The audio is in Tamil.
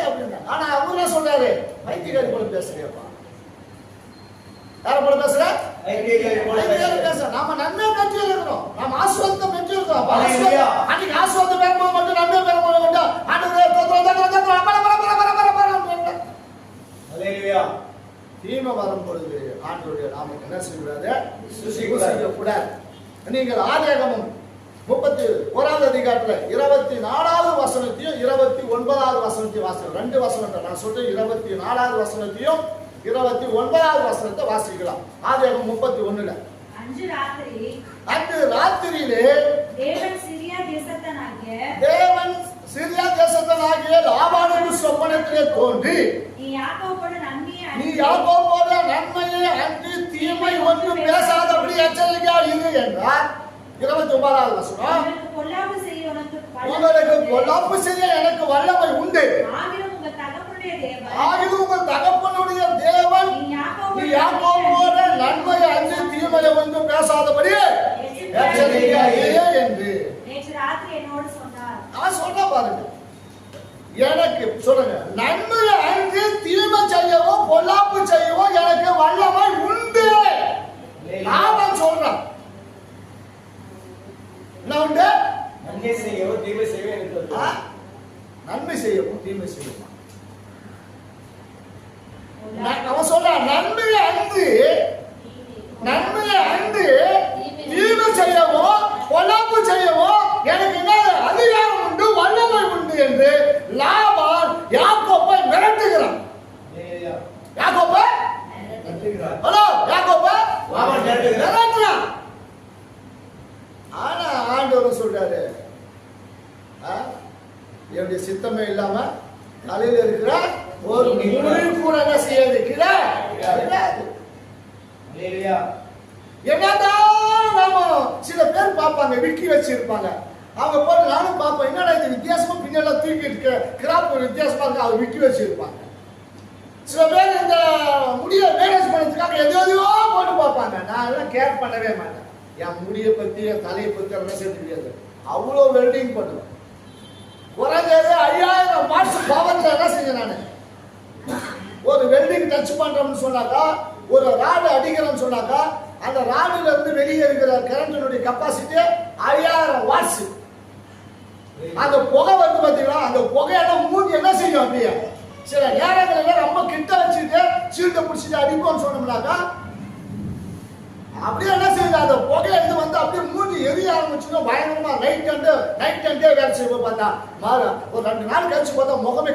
இல்லை அப்படின்னா? ஆனா அவர் என்ன சொல்றாரு வைத்தியகாரி போல பேசுறியப்பா. யார போல பேசுற? ஐக்கியக்காரி போல வைத்தியகாரி பேசுற. பேச நாம நன்மை பெற்று இருக்கிறோம். நாம ஆசுவாதம் பெற்று இருக்கிறோம். அப்ப ஹalleluya. ஆசுவாதம் அன்னைக்கு ஆசுவாதம் பெறும்போது மட்டும் நன்மை பெறும்போது மட்டும் ஆண்டவரே தோத்திரம் தோத்திரம் தோத்திரம் பர பர பர பர பர பர ஹalleluya. தீமை வரும் பொழுது ஆண்டவருடைய நாமம் என்ன செய்யக்கூடாது. செய்யக்கூடாது நீங்கள் ஆதியாகமம் முப்பத்தி ஓராவது அதிகாரத்துல இருபத்தி நாலாவது வசனத்தையும் இருபத்தி ஒன்பதாவது வசனத்தையும் வாசிக்கலாம் ரெண்டு வசனத்தை நான் சொல்றேன். இருபத்தி நாலாவது வசனத்தையும் இருபத்தி ஒன்பதாவது வசனத்தை வாசிக்கலாம். ஆதியாகமம் முப்பத்தி ஒண்ணுல. அன்று ராத்திரி அன்று ராத்திரியிலே தேவன் சிரியா தேசத்தனாகிய தேவன் சிரியா தேசத்தனாகிய லாபானுக்கு சொப்பனத்திலே தோன்றி நீ யாக்கோபோடு நன்மையை அன்று தீமை ஒன்றும் பேசாதபடி எச்சரிக்கையா இரு என்றார். இருபத்தி ஒன்பதாவது வசனம். உங்களுக்கு. பொல்லாப்பு செய்ய எனக்கு வல்லமை உண்டு. ஆகிலும் உங்கள் தகப்பனுடைய தேவன் நீ யாக்கோபோடு நன்மையை அன்று தீமையை ஒன்றும் பேசாதபடி எச்சரிக்கையா என்று. நேற்று ராத்திரி என்னோடு சொன்னார். நான் சொல்ற பாருங்க. எனக்கு சொல்லுங்க நன்மையை அன்று தீமை செய்யவோ பொல்லாப்பு செய்யவோ எனக்கு வல்லமை உண்டு. நான் சொல்றேன். என்ன உண்டு? நன்மை செய்யவோ தீமை செய்யவோ எனக்கு. நன்மை செய்யவும் தீமை செய்யவும். ந- அவன் சொல்றான் நன்மையை அன்று நன்மையை அன்று தீமை செய்யவோ பொல்லாப்பு செய்யவோ எனக்கு என்ன அதிகாரம் உண்டு வல்லமை உண்டு என்று லாபான் யாக்கோப்பை மிரட்டுகிறான். யாக்கோப்பை. ஹலோ யாக்கோப்பை மிரட்டுகிறான். ஆனா ஆண்டவர் சொல்றாரு ஆ? என்னுடைய சித்தமே இல்லாம தலையில இருக்கிற ஒரு முறை கூட என்ன செய்யாது? கீழே என்னதான் நாம சில பேர் பார்ப்பாங்க விக்கி வச்சிருப்பாங்க. அவங்க போட்டு நானும் பார்ப்பேன். என்னடா இது வித்தியாசமா பின்னெல்லாம் தூக்கி இருக்க? கிராப் வித்தியாசமா இருக்கு. அதை விக்கி வச்சிருப்பாங்க. சில பேர் இந்த முடிய மேனேஜ் பண்ணதுக்காக எதோ எதையோ போட்டு பார்ப்பாங்க. நான் எல்லாம் கேர் பண்ணவே மாட்டேன். என் முடியை பத்தி என் தலையை பத்தி எல்லாம் சேர்த்து முடியாது அவ்வளோ வெல்டிங் பண்ணுவேன். குறைஞ்சது ஐயாயிரம் வாட்ஸ் பவர்ல என்ன செஞ்சேன் நான். டச் பண்றோம்னு சொன்னாக்கா ஒரு ராடு அடிக்கிறோம்னு சொன்னாக்கா அந்த ராடுல இருந்து வெளியே இருக்கிற கரண்டினுடைய கெப்பாசிட்டி ஐயாயிரம் வாட்ஸ் அந்த புகை வந்து பார்த்தீங்கன்னா அந்த புகையெல்லாம் மூஞ்சி என்ன செய்யும் அப்படியே? சில நேரங்களில் ரொம்ப கிட்ட வச்சுட்டு சீட்டை பிடிச்சிட்டு அடிப்போம்னு சொன்னோம்னாக்கா அப்படியே என்ன செய்யுது? அந்த புகை எடுத்து வந்து அப்படியே மூஞ்சி எரிய ஆரம்பிச்சுன்னா பயங்கரமா நைட் அண்டு நைட் அண்டே வேலை செய்வோம் பார்த்தா. மாற ஒரு ரெண்டு நாள் கழிச்சு பார்த்தா முகமே